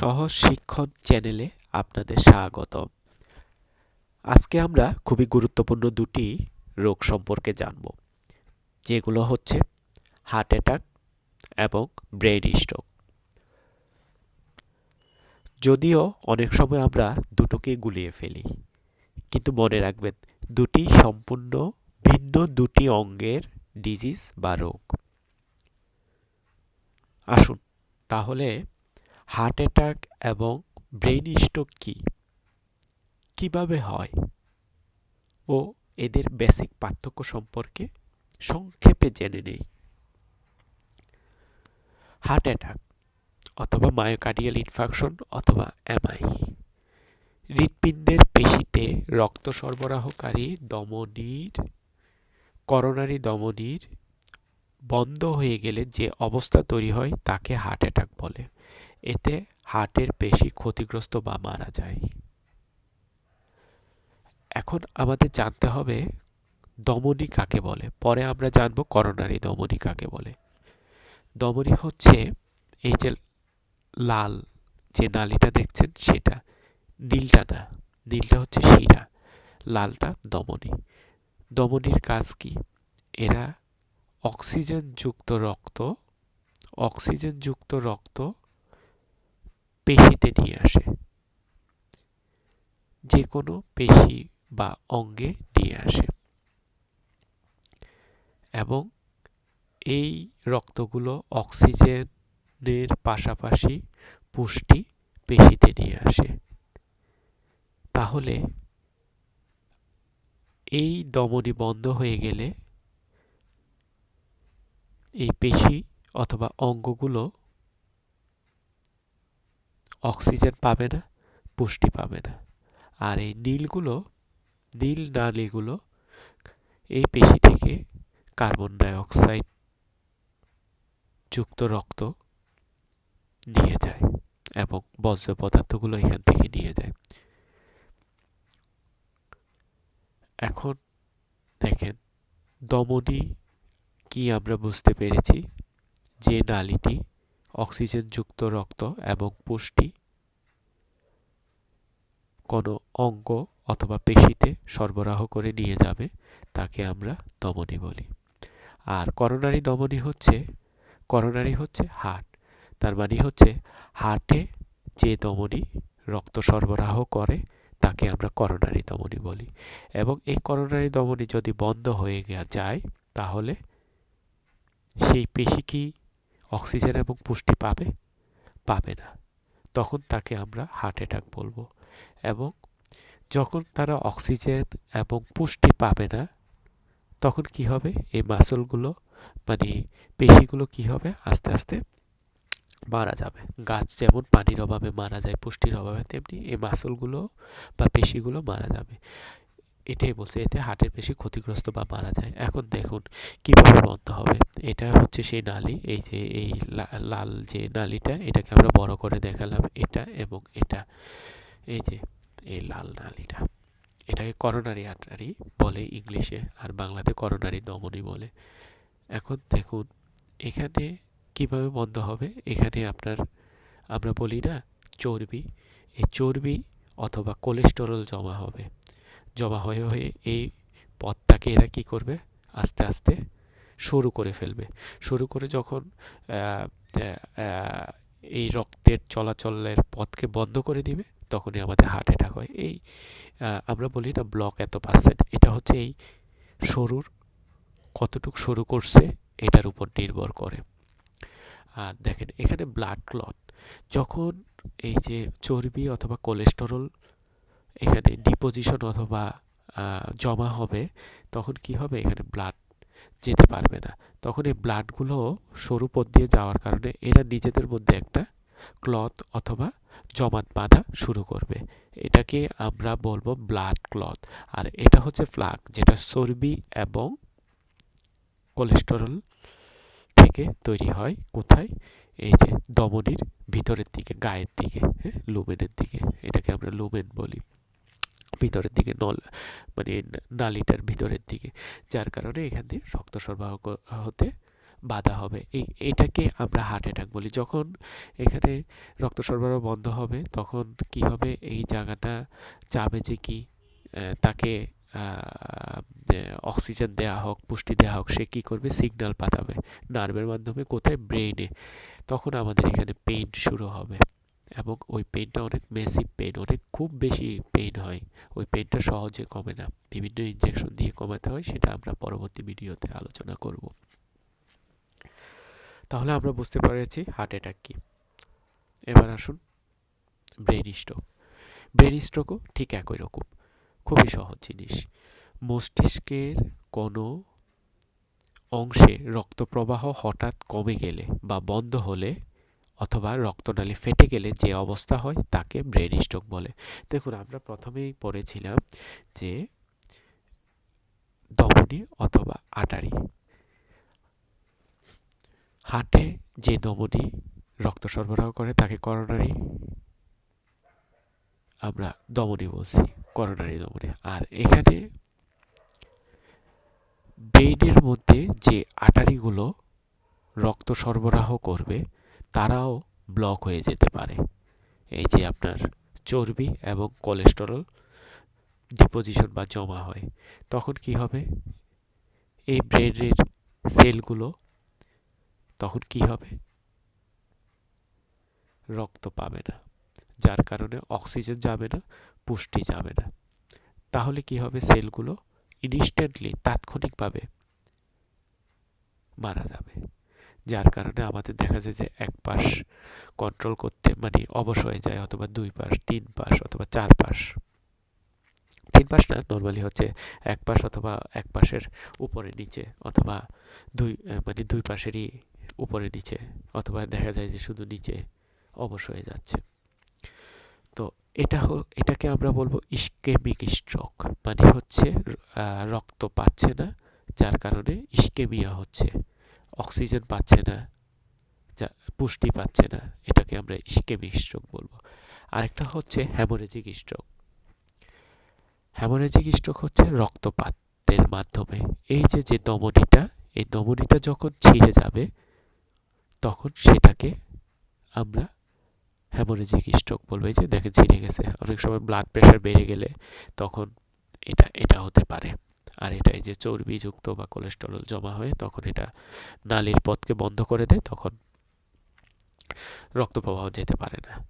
সহজ শিক্ষণ চ্যানেলে আপনাদের স্বাগত আজকে আমরা খুবই গুরুত্বপূর্ণ দুটি রোগ সম্পর্কে জানব, যেগুলো হচ্ছে হার্ট অ্যাটাক এবং ব্রেন স্ট্রোক যদিও অনেক সময় আমরা দুটোকে গুলিয়ে ফেলি, কিন্তু মনে রাখবেন দুটি সম্পূর্ণ ভিন্ন দুটি অঙ্গের ডিজিজ বা রোগ। আসুন তাহলে হার্ট অ্যাটাক এবং ব্রেইন স্ট্রোক কী? কীভাবে হয়? ও এদের বেসিক পার্থক্য সম্পর্কে সংক্ষেপে জেনে নেই। হার্ট অ্যাটাক অথবা মায়োকার্ডিয়াল ইনফাকশন অথবা এমআই হৃৎপিণ্ডের পেশিতে রক্ত সরবরাহকারী দমনির করোনারি দমনির বন্ধ হয়ে গেলে যে অবস্থা তৈরি হয় তাকে হার্ট অ্যাটাক বলে। এতে হার্টের পেশি ক্ষতিগ্রস্ত বা মারা যায়। এখন আমাদের জানতে হবে দমনী কাকে বলে? পরে আমরা জানব করোনারি দমনী কাকে বলে। দমনী হচ্ছে এই যে লাল যে নালিটা দেখছেন সেটা, নীলটা না, নীলটা হচ্ছে শিরা, লালটা দমনী। দমনীর কাজ কি? এরা অক্সিজেনযুক্ত রক্ত অক্সিজেনযুক্ত রক্ত পেশিতে নিয়ে আসে। যে কোনো পেশি বা অঙ্গে নিয়ে আসে। এবং এই রক্তগুলো অক্সিজেনের পাশাপাশি পুষ্টি পেশিতে নিয়ে আসে। তাহলে এই দমনি বন্ধ হয়ে গেলে এই পেশি অথবা অঙ্গগুলো অক্সিজেন পাবে না, পুষ্টি পাবে না। আর এই নীলগুলো, নীল নালীগুলো, এই পেশি থেকে কার্বন ডাইঅক্সাইড যুক্ত রক্ত নিয়ে যায় এবং বজ্র পদার্থগুলো এখান থেকে নিয়ে যায়। এখন দেখেন দমনী কি আমরা বুঝতে পেরেছি যে নালীটি অক্সিজেনযুক্ত রক্ত এবং পুষ্টি কোনো অঙ্গ অথবা পেশিতে সরবরাহ করে নিয়ে যাবে, তাকে আমরা দমনী বলি। আর করোনারি দমনী হচ্ছে, করোনারি হচ্ছে হার্ট। তার মানে হচ্ছে হার্টে যে দমনী রক্ত সরবরাহ করে, তাকে আমরা করোনারি দমনী বলি। এবং এই করোনারি দমনী যদি বন্ধ হয়ে যায়, তাহলে সেই পেশি কি অক্সিজেন এবং পুষ্টি পাবে পাবে না। তখন তাকে আমরা হার্ট অ্যাটাক বলব। এবং যখন তারা অক্সিজেন এবং পুষ্টি পাবে না, তখন কি হবে? এই মাসলগুলো মানে পেশিগুলো কি হবে? আস্তে আস্তে মারা যাবে। গাছ যেমন পানির অভাবে মারা যায়, পুষ্টির অভাবে, তেমনি এই মাসলগুলো বা পেশিগুলো মারা যাবে। এটাই বলছে, এতে হার্টের পেশি ক্ষতিগ্রস্ত বা মারা যায়। এখন দেখুন, কীভাবে বন্ধ হবে? এটা হচ্ছে সেই নালি, এই যে, এই লাল যে নালিটা, এটাকে আমরা বড় করে দেখালাম, এটা এবং এটা। এই যে, এই লাল নালিটা। এটাকে করোনারি আর্টারি বলে ইংলিশে, আর বাংলাতে করোনারি দমনী বলে। এখন দেখুন, এখানে কীভাবে বন্ধ হবে? এখানে আপনার, আমরা বলি না, চর্বি। এই চর্বি অথবা কোলেস্টেরল জমা হবে। জমা হয়ে হয়ে এই পথটাকে এরা কি করবে? আস্তে আস্তে শুরু করে ফেলবে। শুরু করে যখন এই রক্তের চলাচলের পথকে বন্ধ করে দিবে, তখনই আমাদের হার্ট অ্যাটাক হয়। এই আমরা বলি না ব্লক এত পার্সেন্ট এটা হচ্ছে এই সরুর কতটুক শুরু করছে, এটার উপর নির্ভর করে। আর দেখেন, এখানে ব্লাড ক্লট যখন এই যে চর্বি অথবা কোলেস্টেরল এখানে ডিপোজিশন অথবা জমা হবে, তখন কি হবে? এখানে ব্লাড যেতে পারবে না। তখন এই ব্লাডগুলো সরু পথ দিয়ে যাওয়ার কারণে এরা নিজেদের মধ্যে একটা ক্লথ অথবা জমাট বাঁধা শুরু করবে। এটাকে আমরা বলব ব্লাড ক্লথ আর এটা হচ্ছে ফ্লাক যেটা চর্বি এবং কোলেস্টেরল থেকে তৈরি হয় কোথায়? এই যে দমনির ভিতরের দিকে, গায়ের দিকে হ্যাঁ লুমেনের দিকে। এটাকে আমরা লুমেন বলি। ভিতরের দিকে, নল মানে নালিটার ভিতরের দিকে। যার কারণে এখান দিয়ে রক্ত সরবরাহ হতে বাধা হবে। এই, এটাকে আমরা হার্ট অ্যাটাক বলি। যখন এখানে রক্ত সরবরাহ বন্ধ হবে, তখন কি হবে? এই জায়গাটা চাবে যে কি? তাকে অক্সিজেন দেওয়া হোক, পুষ্টি দেওয়া হোক, সে কী করবে? সিগন্যাল পাঠাবে। নার্ভের মাধ্যমে কোথায়? ব্রেইনে তখন আমাদের এখানে পেইন শুরু হবে। এবং ওই পেইনটা অনেক মেসিভ পেইন অনেক খুব বেশি পেইন হয়। ওই পেইনটা সহজে কমে না। বিভিন্ন ইনজেকশন দিয়ে কমাতে হয়, সেটা আমরা পরবর্তী ভিডিওতে আলোচনা করব। তাহলে আমরা বুঝতে পেরেছি হার্ট অ্যাটাক কি। এবার আসুন ব্রেন স্ট্রোক ব্রেন স্ট্রোকও ঠিক একই রকম, খুবই সহজ জিনিস। মস্তিষ্কের কোনো অংশে রক্ত প্রবাহ হঠাৎ কমে গেলে বা বন্ধ হলে অথবা রক্তনালী ফেটে গেলে যে অবস্থা হয় তাকে ব্রেন স্ট্রোক বলে। দেখুন, আমরা প্রথমেই পড়েছিলাম যে ধমনী অথবা আটারি। হাটে যে ধমনী রক্ত সরবরাহ করে তাকে করোনারি। আমরা দমনী বলছি, করোনারি দমনী আর এখানে ব্রেইনের মধ্যে যে আটারিগুলো রক্ত সরবরাহ করবে তারাও ব্লক হয়ে যেতে পারে। এই যে আপনার চর্বি এবং কোলেস্টেরল ডিপোজিশন বা জমা হয়, তখন কি হবে? এই ব্রেনের সেলগুলো তখন কি হবে? রক্ত পাবে না। যার কারণে অক্সিজেন যাবে না, পুষ্টি যাবে না। তাহলে কি হবে? সেলগুলো ইনস্ট্যান্টলি তাৎক্ষণিকভাবে মারা যাবে। যার কারণে আমাদের দেখা যায় যে এক পাশ কন্ট্রোল করতে মানে অবশ হয়ে যায়, অথবা দুই পাশ, তিন পাশ, অথবা চার পাশ। তিন পাশ না নর্মালি হচ্ছে এক পাশ অথবা এক পাশের উপরে নিচে, অথবা দুই মানে দুই পাশেরই উপরে নিচে, অথবা দেখা যায় যে শুধু নিচে অবশ হয়ে যাচ্ছে। তো এটা হল, এটাকে আমরা বলব ইস্কেমিক স্ট্রোক মানে হচ্ছে রক্ত পাচ্ছে না, যার কারণে ইস্কেমিয়া হচ্ছে। অক্সিজেন পাচ্ছে না, যা পুষ্টি পাচ্ছে না, এটাকে আমরা ইস্কেমিক স্ট্রোক বলব। আরেকটা হচ্ছে হ্যামোরেজিক স্ট্রোক। হ্যামোরেজিক স্ট্রোক হচ্ছে রক্তপাতের মাধ্যমে। এই যে যে দমনিটা, এই দমনিটা যখন ছিঁড়ে যাবে, তখন সেটাকে আমরা হ্যামোরেজিক স্ট্রোক বলব। এই যে, দেখেন ছিঁড়ে গেছে। অনেক সময় ব্লাড প্রেশার বেড়ে গেলে তখন এটা এটা হতে পারে। আর এটা এই যে চর্বিযুক্ত বা কোলেস্টেরল জমা হয়ে তখন এটা নালীর পথকে বন্ধ করে দেয়, তখন রক্ত প্রবাহ যেতে পারে না।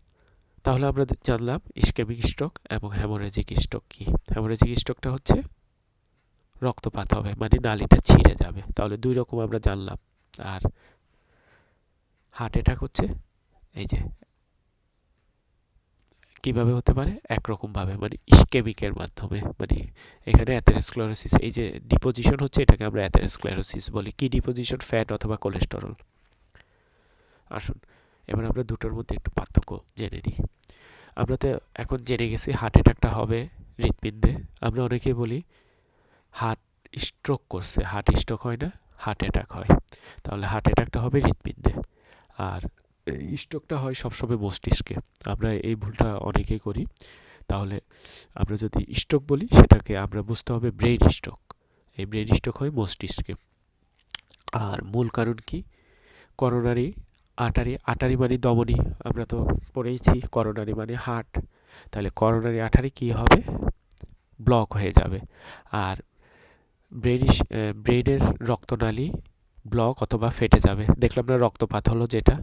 তাহলে আমরা জানলাম ইস্কেমিক স্ট্রোক এবং হ্যামোরেজিক স্ট্রোক কী। হ্যামোরেজিক স্ট্রোকটা হচ্ছে রক্তপাত হবে মানে নালীটা ছিঁড়ে যাবে। তাহলে দুই রকম আমরা জানলাম। আর হার্ট অ্যাটাক হচ্ছে এই যে কীভাবে হতে পারে? একরকমভাবে মানে ইস্কেমিকের মাধ্যমে মানে এখানে অ্যাথেরোস্ক্লেরোসিস, এই যে ডিপোজিশন হচ্ছে, এটাকে আমরা অ্যাথেরোস্ক্লেরোসিস বলি। কি ডিপোজিশন? ফ্যাট অথবা কোলেস্টেরল। আসুন, এবার আমরা দুটোর মধ্যে একটু পার্থক্য জেনে নিই। আমরা তো এখন জেনে গেছি হার্ট অ্যাটাকটা হবে হৃৎপিণ্ডে। আমরা অনেকেই বলি হার্ট স্ট্রোক করছে। হার্ট স্ট্রোক হয় না হার্ট অ্যাটাক হয়। তাহলে হার্ট অ্যাটাকটা হবে হৃৎপিণ্ডে। আর স্ট্রোকটা হয় সবসময় মস্তিষ্কে। আমরা এই ভুলটা অনেকেই করি। তাহলে আমরা যদি স্ট্রোক বলি, সেটাকে আমরা বুঝতে হবে ব্রেন স্ট্রোক। এই ব্রেন স্ট্রোক হয় মস্তিষ্কে। আর মূল কারণ কি? করোনারি আটারি আটারি মানে দমনি আমরা তো পড়েইছি করোনারি মানে হার্ট। তাহলে করোনারি আটারি কি হবে? ব্লক হয়ে যাবে। আর ব্রেন ব্রেনের রক্তনালী ব্লক অথবা ফেটে যাবে। দেখলাম না রক্তপাত হলো যেটা?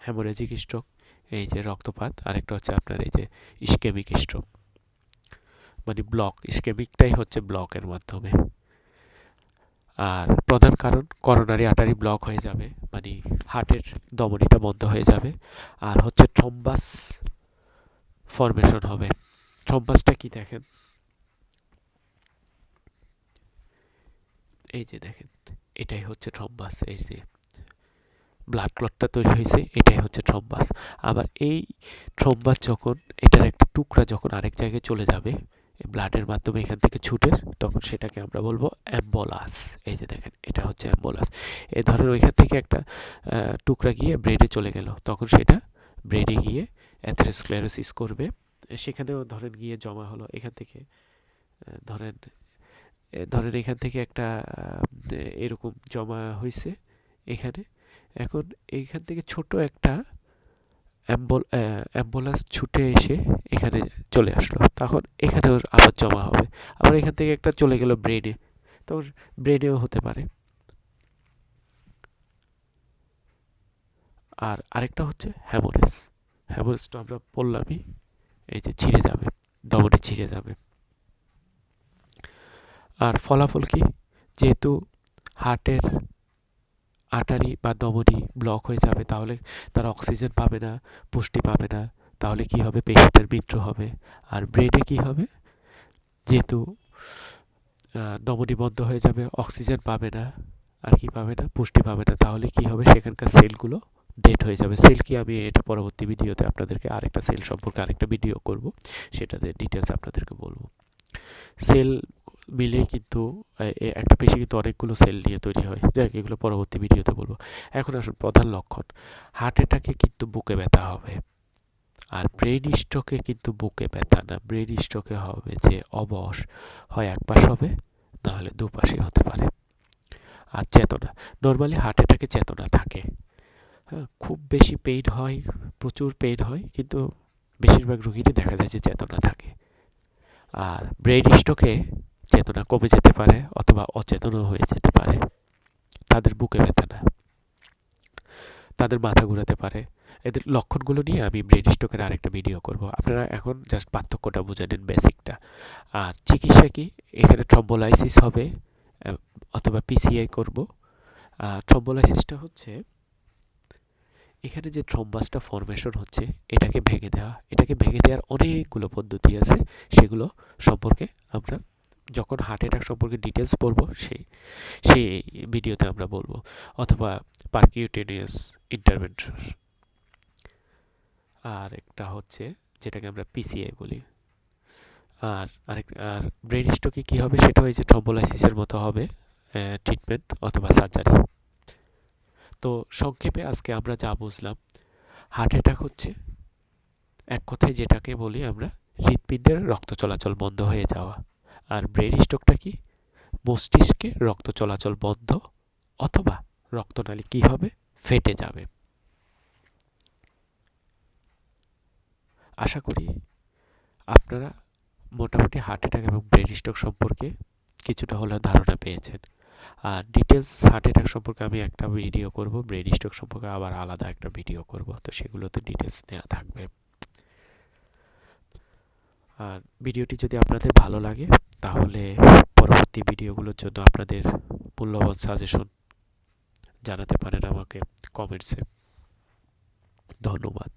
হ্যামোরেজিক স্ট্রোক এই যে রক্তপাত, আরেকটা হচ্ছে আপনার এই যে ইস্কেমিক স্ট্রোক মানে ব্লক ইস্কেমিকটাই হচ্ছে ব্লকের মাধ্যমে। আর প্রধান কারণ করোনারি আটারি ব্লক হয়ে যাবে মানে হার্টের দমনিটা বন্ধ হয়ে যাবে। আর হচ্ছে থ্রম্বাস ফরমেশন হবে। থ্রম্বাসটা কি দেখেন? এই যে দেখেন, এটাই হচ্ছে থ্রম্বাস এই যে ব্লাড ক্লটটা তৈরি হয়েছে, এটাই হচ্ছে থ্রম্বাস আবার এই থ্রম্বাস যখন, এটার একটা টুকরা যখন আরেক জায়গায় চলে যাবে ব্লাডের মাধ্যমে এখান থেকে ছুটে, তখন সেটাকে আমরা বলব অ্যাম্বলাস এই যে দেখেন, এটা হচ্ছে অ্যাম্বলাস এ ধরেন ওইখান থেকে একটা টুকরা গিয়ে ব্রেডে চলে গেল, তখন সেটা ব্রেডে গিয়ে অ্যাথেরোস্ক্লেরোসিস করবে। সেখানেও ধরেন গিয়ে জমা হলো, এখান থেকে ধরেন ধরেন এখান থেকে একটা এরকম জমা হয়েছে, এখানে। এখন এইখান থেকে ছোট একটা অ্যাম্বল অ্যাম্বুলেন্স ছুটে এসে এখানে চলে আসলো। তখন এখানেও আবার জমা হবে। আবার এখান থেকে একটা চলে গেল ব্রেনে তখন ব্রেনেও হতে পারে। আর আরেকটা হচ্ছে হ্যামোরেজ তো আমরা বললামই, এই যে ছিঁড়ে যাবে, দমনে ছিঁড়ে যাবে। আর ফলাফল কি? যেহেতু হার্টের আটারি বা দমনি ব্লক হয়ে যাবে, তাহলে তারা অক্সিজেন পাবে না, পুষ্টি পাবে না, তাহলে কি হবে? পেশেন্টের মৃত্যু হবে। আর ব্রেনে কি হবে? যেহেতু দমনি বন্ধ হয়ে যাবে অক্সিজেন পাবে না, আর কি পাবে না? পুষ্টি পাবে না, তাহলে কি হবে? সেখানকার সেলগুলো ডেট হয়ে যাবে। সেল কি? আমি এটা পরবর্তী ভিডিওতে আপনাদেরকে আরেকটা সেল সম্পর্কে আরেকটা ভিডিও করব, সেটাতে ডিটেলস আপনাদেরকে বলব। সেল মিলে কিন্তু একটা পেশি কিন্তু অনেকগুলো সেল নিয়ে তৈরি হয়। যাই এগুলো পরবর্তী ভিডিওতে বলব। এখন আসুন প্রধান লক্ষণ। হার্ট অ্যাটাকে কিন্তু বুকে ব্যথা হবে। আর ব্রেন স্ট্রোকে কিন্তু বুকে ব্যথা না। ব্রেন স্ট্রোকে হবে যে অবশ। হয় এক পাশ হবে নাহলে দুপাশে হতে পারে। আর চেতনা। নর্মালি হার্ট অ্যাটাকে চেতনা থাকে। হ্যাঁ খুব বেশি পেইন হয়, প্রচুর পেইন হয়, কিন্তু বেশিরভাগ রুগীরই দেখা যায় যে চেতনা থাকে। আর ব্রেন স্ট্রোকে চেতনা কমে যেতে পারে অথবা অচেতনও হয়ে যেতে পারে। তাদের বুকে ব্যথা না। তাদের মাথা ঘুরাতে পারে। এদের লক্ষণগুলো নিয়ে আমি ব্রেন স্ট্রোকের আরেকটা ভিডিও করব। আপনারা এখন জাস্ট পার্থক্যটা বুঝে নিন বেসিকটা। আর চিকিৎসা কি? এখানে ট্রম্বোলাইসিস হবে অথবা পিসিআই করব। ট্রম্বোলাইসিসটা হচ্ছে, এখানে যে থ্রম্বাসটা ফরমেশন হচ্ছে, এটাকে ভেঙে দেওয়া। এটাকে ভেঙে দেওয়ার অনেকগুলো পদ্ধতি আছে। সেগুলো সম্পর্কে আমরা যখন হার্ট অ্যাটাক সম্পর্কে ডিটেলস পড়ব সেই সেই ভিডিওতে আমরা বলব, অথবা পার্কিউটেনিয়াস ইন্টারভেনশন আর একটা হচ্ছে, যেটাকে আমরা পিসিআই বলি। আর আরেক, আর ব্রেন স্ট্রোকে কী হবে? সেটা হয়েছে ট্রম্বোলাইসিসের মতো হবে ট্রিটমেন্ট অথবা সার্জারি তো সংক্ষেপে আজকে আমরা যা বুঝলাম হার্ট অ্যাটাক হচ্ছে, এক কথায় যেটাকে বলি আমরা হৃৎপিণ্ডের রক্ত চলাচল বন্ধ হয়ে যাওয়া। আর ব্রেন স্ট্রোকটা কি? মস্তিষ্কে রক্ত চলাচল বন্ধ অথবা রক্তনালী কি হবে? ফেটে যাবে। আশা করি আপনারা মোটামুটি হার্ট অ্যাটাক এবং ব্রেন স্ট্রোক সম্পর্কে কিছুটা হলেও ধারণা পেয়েছেন। আর ডিটেলস হার্ট অ্যাটাক সম্পর্কে আমি একটা ভিডিও করব ব্রেন স্ট্রোক সম্পর্কে আবার আলাদা একটা ভিডিও করব, তো সেগুলোতে ডিটেলস নেওয়া থাকবে। আর ভিডিওটি যদি আপনাদের ভালো লাগে তাহলে পরবর্তী ভিডিওগুলোর জন্য আপনাদের মূল্যবান সাজেশন জানাতে পারেন আমাকে কমেন্টসে ধন্যবাদ।